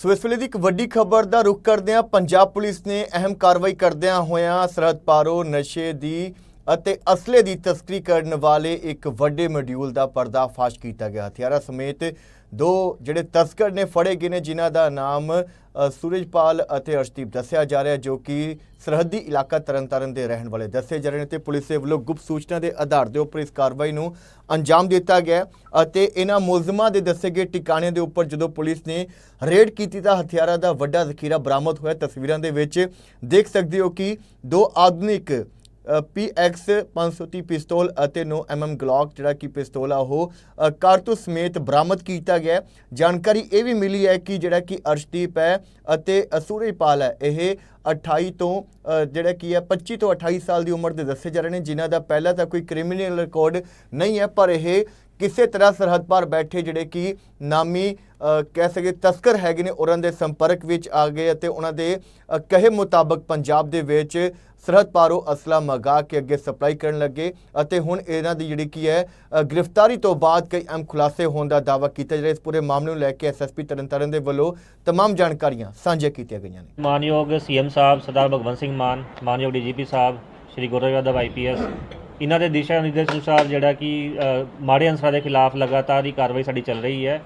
ਸੋ ਇਸ ਵੇਲੇ ਦੀ ਇੱਕ ਵੱਡੀ ਖਬਰ ਦਾ ਰੁਖ ਕਰਦੇ ਹਾਂ ਪੰਜਾਬ ਪੁਲਿਸ ਨੇ ਅਹਿਮ ਕਾਰਵਾਈ ਕਰਦਿਆਂ ਹੋਇਆਂ ਸਰਹੱਦ ਪਾਰੋ ਨਸ਼ੇ ਦੀ ਅਤੇ ਅਸਲੇ ਦੀ ਤਸਕਰੀ ਕਰਨ ਵਾਲੇ ਇੱਕ ਵੱਡੇ ਮੋਡਿਊਲ ਦਾ ਪਰਦਾਫਾਸ਼ ਕੀਤਾ ਗਿਆ। ਹਥਿਆਰਾਂ ਸਮੇਤ ਦੋ ਜਿਹੜੇ ਤਸਕਰ ਨੇ ਫੜੇ ਗਏ ਨੇ, ਜਿਨ੍ਹਾਂ ਦਾ ਨਾਮ ਸੂਰਜਪਾਲ ਅਤੇ ਅਰਸ਼ਦੀਪ ਦੱਸਿਆ ਜਾ ਰਿਹਾ ਜੋ ਕਿ ਸਰਹੱਦੀ ਇਲਾਕਾ ਤਰਨਤਾਰਨ ਦੇ ਰਹਿਣ ਵਾਲੇ ਦੱਸੇ ਜਾ ਰਹੇ ਨੇ ਤੇ ਪੁਲਿਸ ਦੇ ਵੱਲੋਂ ਗੁਪਤ ਸੂਚਨਾ ਦੇ ਆਧਾਰ ਦੇ ਉੱਪਰ ਇਸ ਕਾਰਵਾਈ ਨੂੰ ਅੰਜਾਮ ਦਿੱਤਾ ਗਿਆ ਅਤੇ ਇਹਨਾਂ ਮੁਲਜ਼ਮਾਂ ਦੇ ਦੱਸੇ ਗਏ ਟਿਕਾਣਿਆਂ ਦੇ ਉੱਪਰ ਜਦੋਂ ਪੁਲਿਸ ਨੇ ਰੇਡ ਕੀਤੀ ਤਾਂ ਹਥਿਆਰਾਂ ਦਾ ਵੱਡਾ ਜ਼ਖੀਰਾ ਬਰਾਮਦ ਹੋਇਆ। ਤਸਵੀਰਾਂ ਦੇ ਵਿੱਚ ਦੇਖ ਸਕਦੇ ਹੋ ਕਿ ਦੋ ਆਧੁਨਿਕ PX 530 ਪਿਸਤੌਲ ਅਤੇ 9 mm ਗਲੌਕ ਜਿਹੜਾ ਕਿ ਪਿਸਤੌਲ ਆ ਉਹ ਅ, ਕਾਰਤੂਸ ਸਮੇਤ ਬਰਾਮਦ ਕੀਤਾ ਗਿਆ ਜਾਣਕਾਰੀ ਇਹ ਵੀ ਮਿਲੀ ਹੈ ਕਿ ਜਿਹੜਾ ਕਿ ਅਰਸ਼ਦੀਪ ਹੈ ਅਤੇ ਸੂਰਜਪਾਲ ਹੈ। ਇਹ 28 ਤੋਂ ਜਿਹੜਾ ਕੀ ਹੈ 25 ਤੋਂ 28 ਸਾਲ ਦੀ ਉਮਰ ਦੇ ਦੱਸੇ ਜਾ ਰਹੇ ਨੇ ਜਿਨ੍ਹਾਂ ਦਾ ਪਹਿਲਾਂ ਤਾਂ ਕੋਈ ਕ੍ਰਿਮੀਨਲ ਰਿਕਾਰਡ ਨਹੀਂ ਹੈ ਪਰ ਇਹ ਕਿਸੇ ਤਰ੍ਹਾਂ ਸਰਹੱਦ ਪਾਰ ਬੈਠੇ ਜਿਹੜੇ ਕਿ ਨਾਮੀ ਕਹਿ ਸਕੇ ਤਸਕਰ ਹੈਗੇ ਨੇ ਉਹਨਾਂ ਦੇ ਸੰਪਰਕ ਵਿੱਚ ਆ ਗਏ ਅਤੇ ਉਹਨਾਂ ਦੇ ਕਹੇ ਮੁਤਾਬਕ ਪੰਜਾਬ ਦੇ ਵਿੱਚ ਸਰਹੱਦ ਪਾਰੋਂ ਅਸਲਾ ਮੰਗਾ ਕੇ ਅੱਗੇ ਸਪਲਾਈ ਕਰਨ ਲੱਗੇ ਅਤੇ ਹੁਣ ਇਹਨਾਂ ਦੀ ਜਿਹੜੀ ਕੀ ਹੈ ਗ੍ਰਿਫਤਾਰੀ ਤੋਂ ਬਾਅਦ ਕਈ ਅਹਿਮ ਖੁਲਾਸੇ ਹੋਣ ਦਾ ਦਾਅਵਾ ਕੀਤਾ ਜਾ ਰਿਹਾ। ਇਸ ਪੂਰੇ ਮਾਮਲੇ ਨੂੰ ਲੈ ਕੇ ਐਸਐਸਪੀ ਤਰਨਤਾਰਨ ਦੇ ਵੱਲੋਂ ਤਮਾਮ ਜਾਣਕਾਰੀਆਂ ਸਾਂਝੀਆਂ ਕੀਤੀਆਂ ਗਈਆਂ ਨੇ। ਮਾਨਯੋਗ ਸੀਐਮ ਸਾਹਿਬ ਸਰਦਾਰ ਭਗਵੰਤ ਸਿੰਘ ਮਾਨ, ਮਾਨਯੋਗ ਡੀਜੀਪੀ ਸਾਹਿਬ, ਸ਼੍ਰੀ ਗੌਰਵ ਯਾਦਵ ਆਈਪੀਐਸ ਇਹਨਾਂ ਦੇ ਦਿਸ਼ਾ ਨਿਰਦੇਸ਼ ਅਨੁਸਾਰ ਜਿਹੜਾ ਕਿ ਅ, ਮਾੜੇ ਅਨਸਰਾਂ ਦੇ ਖਿਲਾਫ ਲਗਾਤਾਰ ਹੀ ਕਾਰਵਾਈ ਸਾਡੀ ਚੱਲ ਰਹੀ ਹੈ।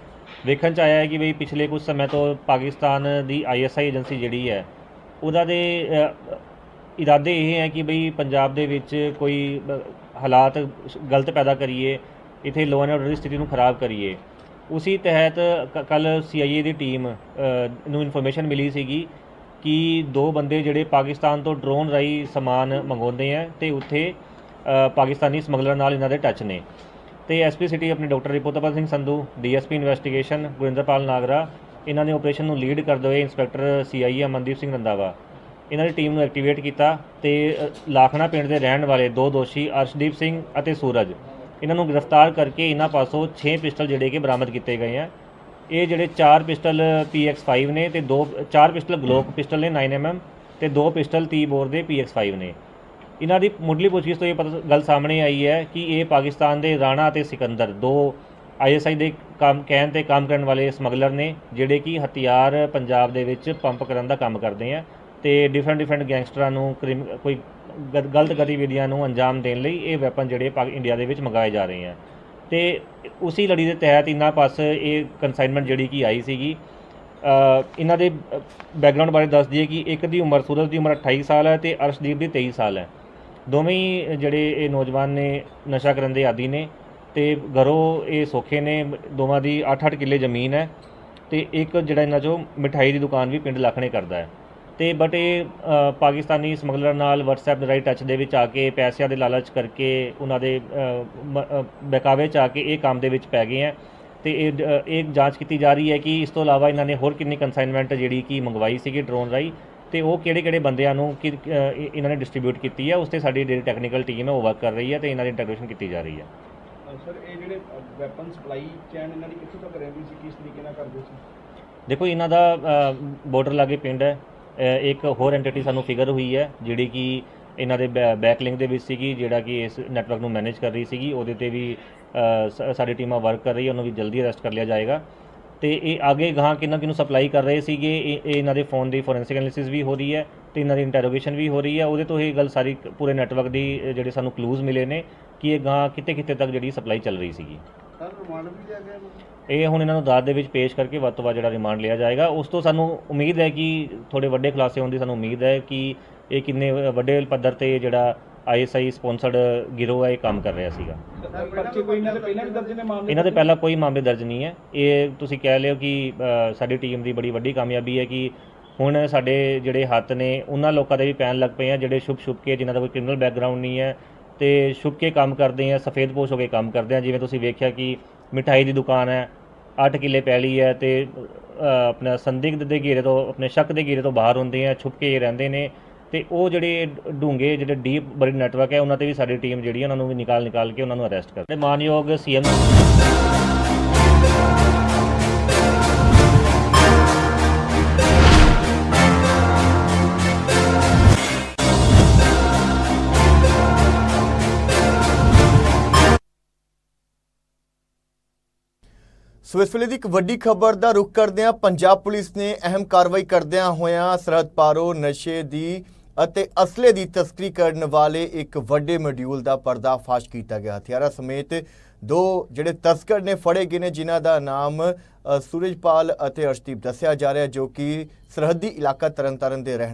ਵੇਖਣ ਚ ਆਇਆ ਹੈ ਕਿ ਬਈ ਪਿਛਲੇ ਕੁਝ ਸਮੇਂ ਤੋਂ ਪਾਕਿਸਤਾਨ ਦੀ ਆਈਐਸਆਈ ਏਜੰਸੀ ਜਿਹੜੀ ਹੈ ਉਹਦਾ ਦੇ ਅ, ਇਰਾਦੇ ਇਹ ਹੈ ਕਿ ਬਈ ਪੰਜਾਬ ਦੇ ਵਿੱਚ ਕੋਈ ਅ, ਹਾਲਾਤ ਗਲਤ ਪੈਦਾ ਕਰੀਏ ਇੱਥੇ ਲੋਅ ਐਂਡ ਆਰਡਰ ਦੀ ਸਥਿਤੀ ਨੂੰ ਖਰਾਬ ਕਰੀਏ। ਉਸੀ ਤਹਿਤ ਕੱਲ ਸੀਆਈਏ ਦੀ ਟੀਮ ਅ, ਨੂੰ ਇਨਫੋਰਮੇਸ਼ਨ ਮਿਲੀ ਸੀਗੀ ਕਿ ਦੋ ਬੰਦੇ ਜਿਹੜੇ ਪਾਕਿਸਤਾਨ ਤੋਂ ਡਰੋਨ ਰਾਹੀਂ ਸਮਾਨ ਮੰਗਵਾਉਂਦੇ ਆ ਤੇ ਉੱਥੇ ਪਾਕਿਸਤਾਨੀ ਸਮਗਲਰ ਨਾਲ ਇਹਨਾਂ ਦੇ ਟੱਚ ਨੇ। ਤੇ ਐਸਪੀ ਸਿਟੀ ਆਪਣੇ doctor Ripotpal Singh Sandhu, DSP investigation Gurinderpal Nagra, ਇਹਨਾਂ ਨੇ ਆਪਰੇਸ਼ਨ ਨੂੰ ਲੀਡ ਕਰਦੇ ਹੋਏ ਇੰਸਪੈਕਟਰ ਸੀਆਈਏ ਅਮਨਦੀਪ ਸਿੰਘ ਰੰਦਾਵਾ ਇਹਨਾਂ ਦੀ ਟੀਮ ਨੂੰ ਐਕਟੀਵੇਟ ਕੀਤਾ ਤੇ ਲਾਖਣਾ ਪਿੰਡ ਦੇ ਰਹਿਣ ਵਾਲੇ ਦੋ ਦੋਸ਼ੀ ਅਰਸ਼ਦੀਪ ਸਿੰਘ ਅਤੇ ਸੂਰਜ। ਇਹਨਾਂ ਨੂੰ ਗ੍ਰਿਫਤਾਰ ਕਰਕੇ ਇਹਨਾਂ ਪਾਸੋਂ 6 ਪਿਸਟਲ ਜਿਹੜੇ ਕਿ ਬਰਾਮਦ ਕੀਤੇ ਗਏ ਆ। ਇਹ ਜਿਹੜੇ 4 ਪਿਸਟਲ PX5 ਨੇ ਤੇ ਦੋ 4 ਪਿਸਟਲ ਗਲੋਕ ਪਿਸਟਲ ਨੇ 9mm ਤੇ ਦੋ ਪਿਸਟਲ 30 ਬੋਰ ਦੇ PX5 ਨੇ। ਇਹਨਾਂ ਦੀ ਮੁੱਢਲੀ ਪੁੱਛਗਿੱਛ ਤੋਂ ਇਹ ਪਤਾ ਗੱਲ ਸਾਹਮਣੇ ਆਈ ਹੈ ਕਿ ਇਹ ਪਾਕਿਸਤਾਨ ਦੇ ਰਾਣਾ ਅਤੇ ਸਿਕੰਦਰ, ਦੋ ਆਈਐਸਆਈ ਦੇ ਕੰਮ, ਕਹਿਣ ਤੇ ਕੰਮ ਕਰਨ ਵਾਲੇ ਸਮਗਲਰ ਨੇ, ਜਿਹੜੇ ਕਿ ਹਥਿਆਰ ਪੰਜਾਬ ਦੇ ਵਿੱਚ ਪੰਪ ਕਰਨ ਦਾ ਕੰਮ ਕਰਦੇ ਆ ਤੇ ਡਿਫਰੈਂਟ ਡਿਫਰੈਂਟ ਗੈਂਗਸਟਰਾਂ ਨੂੰ ਕ੍ਰਿਮ- ਕੋਈ ਗ- ਗਲਤ ਗਤੀਵਿਧੀਆਂ ਨੂੰ ਅੰਜਾਮ ਦੇਣ ਲਈ ਇਹ ਵੈਪਨ ਜਿਹੜੇ ਪਾ ਇੰਡੀਆ ਦੇ ਵਿੱਚ ਮੰਗਾਏ ਜਾ ਰਹੇ ਆ। ਤੇ ਉਸੇ ਲੜੀ ਦੇ ਤਹਿਤ ਇਹਨਾਂ ਪਾਸ ਇਹ ਕਨਸਾਈਨਮੈਂਟ ਜਿਹੜੀ ਕਿ ਆਈ ਸੀਗੀ ਇਹਨਾਂ ਦੇ ਬੈਕਗ੍ਰਾਉਂਡ ਬਾਰੇ ਦੱਸ ਦਈਏ ਕਿ ਇੱਕ ਦੀ ਉਮਰ ਸੂਰਜ ਦੀ ਉਮਰ 28 ਸਾਲ ਹੈ ਤੇ ਅਰਸ਼ਦੀਪ ਦੀ 23 ਸਾਲ ਹੈ। ਦੋਵੇਂ ਜਿਹੜੇ ਇਹ ਨੌਜਵਾਨ ਨੇ ਨਸ਼ਾ ਕਰਨ ਦੇ ਆਦੀ ਨੇ ਤੇ ਘਰੋਂ ਇਹ ਸੌਖੇ ਨੇ ਦੋਵਾਂ ਦੀ 8-8 ਕਿੱਲੇ ਜ਼ਮੀਨ ਹੈ ਤੇ ਇੱਕ ਜਿਹੜਾ ਇਹਨਾਂ ਚੋਂ ਮਿਠਾਈ ਦੀ ਦੁਕਾਨ ਵੀ ਪਿੰਡ ਲਖਣੇ ਕਰਦਾ ਹੈ। ਤੇ ਬਟ ਇਹ ਪਾਕਿਸਤਾਨੀ ਸਮਗਲਰ ਨਾਲ WhatsApp ਦੇ ਰਾਹੀਂ ਟੱਚ ਦੇ ਵਿੱਚ ਆ ਕੇ ਪੈਸਿਆਂ ਦੇ ਲਾਲਚ ਕਰਕੇ ਉਹਨਾਂ ਦੇ ਅ, ਬਹਿਕਾਵੇ ਚ ਆ ਕੇ ਇਹ ਕੰਮ ਦੇ ਵਿੱਚ ਪੈ ਗਏ ਹੈ ਤੇ ਇਹ ਇਹ ਜਾਂਚ ਕੀਤੀ ਜਾ ਰਹੀ ਹੈ ਕਿ ਇਸ ਤੋਂ ਇਲਾਵਾ ਇਹਨਾਂ ਨੇ ਹੋਰ ਕਿੰਨੀ ਕਨਸਾਈਨਮੈਂਟ ਜਿਹੜੀ ਕਿ ਮੰਗਵਾਈ ਸੀਗੀ ਡਰੋਨ ਰਾਹੀਂ ਤੇ ਉਹ ਕਿਹੜੇ ਕਿਹੜੇ ਬੰਦਿਆਂ ਨੂੰ ਕਿ ਇਹਨਾਂ ਨੇ ਡਿਸਟ੍ਰੀਬਿਊਟ ਕੀਤੀ ਹੈ ਉਸ ਤੇ ਸਾਡੀ ਜਿਹੜੀ ਟੈਕਨੀਕਲ ਟੀਮ ਹੈ ਉਹ ਵਰਕ ਕਰ ਰਹੀ ਹੈ ਤੇ ਇਹਨਾਂ ਦੀ ਇੰਟੀਗ੍ਰੇਸ਼ਨ ਕੀਤੀ ਜਾ ਰਹੀ ਹੈ। ਸਰ ਇਹ ਜਿਹੜੇ ਵੈਪਨ ਸਪਲਾਈ ਚੈਨ ਇਹਨਾਂ ਦੀ ਕਿੱਥੋਂ ਤੱਕ ਰਹਿੰਦੀ ਸੀ? ਕਿਸ ਤਰੀਕੇ ਨਾਲ ਕਰਦੇ ਸੀ? ਦੇਖੋ ਇਹਨਾਂ ਦਾ ਬਾਰਡਰ ਲਾਗੇ ਪਿੰਡ ਹੈ। ਇੱਕ ਹੋਰ ਐਂਟੀਟੀ ਸਾਨੂੰ ਫਿਗਰ ਹੋਈ ਹੈ ਜਿਹੜੀ ਕਿ ਇਹਨਾਂ ਦੇ ਬੈਕ ਲਿੰਕ ਦੇ ਵਿੱਚ ਸੀਗੀ ਜਿਹੜਾ ਕਿ ਇਸ ਨੈਟਵਰਕ ਨੂੰ ਮੈਨੇਜ ਕਰ ਰਹੀ ਸੀਗੀ ਉਹਦੇ ਤੇ ਵੀ ਸਾਡੀ ਟੀਮਾਂ ਵਰਕ ਕਰ ਰਹੀ ਹੈ ਉਹਨੂੰ ਵੀ ਜਲਦੀ ਅਰੈਸਟ ਕਰ ਲਿਆ ਜਾਏਗਾ। ਤੇ ਇਹ ਅੱਗੇ ਗਾਹਾਂ ਕਿਹਨਾਂ ਕਿਹਨੂੰ ਸਪਲਾਈ ਕਰ ਰਹੇ ਸੀਗੇ ਇਹ ਇਹ ਇਹਨਾਂ ਦੇ ਫੋਨ ਦੀ ਫੋਰੈਂਸਿਕ ਐਨਾਲਿਸਿਸ ਵੀ ਹੋ ਰਹੀ ਹੈ ਤੇ ਇਹਨਾਂ ਦੀ ਇੰਟਰੋਗੇਸ਼ਨ ਵੀ ਹੋ ਰਹੀ ਹੈ। ਉਹਦੇ ਤੋਂ ਇਹ ਗੱਲ ਸਾਰੀ ਪੂਰੇ ਨੈਟਵਰਕ ਦੀ ਜਿਹੜੇ ਸਾਨੂੰ ਕਲੂਜ਼ ਮਿਲੇ ਨੇ ਕਿ ਇਹ ਗਾਹਾਂ ਕਿਤੇ ਕਿਤੇ ਤੱਕ ਜਿਹੜੀ ਸਪਲਾਈ ਚੱਲ ਰਹੀ ਸੀਗੀ। ਇਹ ਹੁਣ ਇਹਨਾਂ ਨੂੰ ਦਾਦ ਦੇ ਵਿੱਚ ਪੇਸ਼ ਕਰਕੇ ਵੱਧ ਤੋਂ ਵੱਧ ਜਿਹੜਾ ਰਿਮਾਂਡ ਲਿਆ ਜਾਏਗਾ। ਉਸ ਤੋਂ ਸਾਨੂੰ ਉਮੀਦ ਹੈ ਕਿ ਥੋੜੇ ਵੱਡੇ ਖੁਲਾਸੇ ਹੋਣ ਦੀ ਸਾਨੂੰ ਉਮੀਦ ਹੈ ਕਿ ਇਹ ਕਿੰਨੇ ਵੱਡੇ ਪੱਧਰ ਤੇ ਜਿਹੜਾ ਆਈਐਸਆਈ ਸਪਾਂਸਰਡ ਗਿਰੋਹ ਹੈ ਇਹ ਕੰਮ ਕਰ ਰਿਹਾ ਸੀਗਾ। ਸਰ ਪਰਚੇ ਕੋਈ ਇਹਨਾਂ ਦੇ ਪਹਿਲਾਂ ਵੀ ਦਰਜ ਨੇ ਮਾਮਲੇ ਇਹਨਾਂ ਦੇ ਪਹਿਲਾਂ ਕੋਈ ਮਾਮਲੇ ਦਰਜ ਨਹੀਂ ਹੈ। ਇਹ ਤੁਸੀਂ ਕਹਿ ਲਿਓ ਕਿ ਅ, ਸਾਡੀ ਟੀਮ ਦੀ ਬੜੀ ਵੱਡੀ ਕਾਮਯਾਬੀ ਹੈ ਕਿ ਹੁਣ ਸਾਡੇ ਜਿਹੜੇ ਹੱਥ ਨੇ ਉਹਨਾਂ ਲੋਕਾਂ ਦੇ ਵੀ ਪੈਣ ਲੱਗ ਪਏ ਆ ਜਿਹੜੇ ਸ਼ੁਭ ਸ਼ੁਭ ਕੇ ਜਿਨ੍ਹਾਂ ਦਾ ਕੋਈ ਕ੍ਰਿਮੀਨਲ ਬੈਕਗ੍ਰਾਉਂਡ ਨਹੀਂ ਹੈ ਤੇ ਸ਼ੁਭ ਕੇ ਕੰਮ ਕਰਦੇ ਆ ਸਫੇਦ ਪੋਸ਼ ਹੋ ਕੇ ਕੰਮ ਕਰਦੇ ਆ। ਜਿਵੇਂ ਤੁਸੀਂ ਵੇਖਿਆ ਕਿ ਮਿਠਾਈ ਦੀ ਦੁਕਾਨ ਹੈ 8 ਕਿੱਲੇ ਪੈਲੀ ਹੈ ਤੇ ਅ, ਆਪਣਾ ਸੰਦਿਗਧ ਦੇ ਘੇਰੇ ਤੋਂ ਆਪਣੇ ਸ਼ੱਕ ਦੇ ਘੇਰੇ ਤੋਂ ਬਾਹਰ ਹੁੰਦੇ ਆ ਛੁਪ ਕੇ ਰਹਿੰਦੇ ਨੇ। ਅਤੇ ਉਹ ਜਿਹੜੇ ਡੂੰਘੇ ਜਿਹੜੇ ਡੀਪ ਬੜੀ ਨੈਟਵਰਕ ਹੈ, ਉਹਨਾਂ ਤੇ ਵੀ ਸਾਡੀ ਟੀਮ ਜਿਹੜੀ ਉਹਨਾਂ ਨੂੰ ਵੀ ਨਿਕਾਲ ਨਿਕਾਲ ਕੇ ਉਹਨਾਂ ਨੂੰ ਅਰੈਸਟ ਕਰਦੇ ਮਾਨਯੋਗ ਸੀਐਮ ਸੋ ਇਸ ਵੇਲੇ ਦੀ ਇੱਕ ਵੱਡੀ ਖਬਰ ਦਾ ਰੁਖ ਕਰਦਿਆਂ ਪੰਜਾਬ ਪੁਲਿਸ ਨੇ ਅਹਿਮ ਕਾਰਵਾਈ ਕਰਦਿਆਂ ਹੋਇਆਂ ਸਰਹੱਦ ਪਾਰੋਂ ਨਸ਼ੇ ਦੀ ਅਤੇ ਅਸਲੇ ਦੀ ਤਸਕਰੀ ਕਰਨ ਵਾਲੇ ਇੱਕ ਵੱਡੇ ਮੋਡਿਊਲ ਦਾ ਪਰਦਾਫਾਸ਼ ਕੀਤਾ ਗਿਆ। ਹਥਿਆਰਾਂ ਸਮੇਤ ਦੋ ਜਿਹੜੇ ਤਸਕਰ ਨੇ ਫੜੇ ਗਏ ਨੇ, ਜਿਨ੍ਹਾਂ ਦਾ ਨਾਮ ਸੂਰਜਪਾਲ ਅਤੇ ਅਰਸ਼ਦੀਪ ਦੱਸਿਆ ਜਾ ਰਿਹਾ, ਜੋ ਕਿ ਸਰਹੱਦੀ ਇਲਾਕਾ ਤਰਨਤਾਰਨ ਦੇ ਰਹਿਣ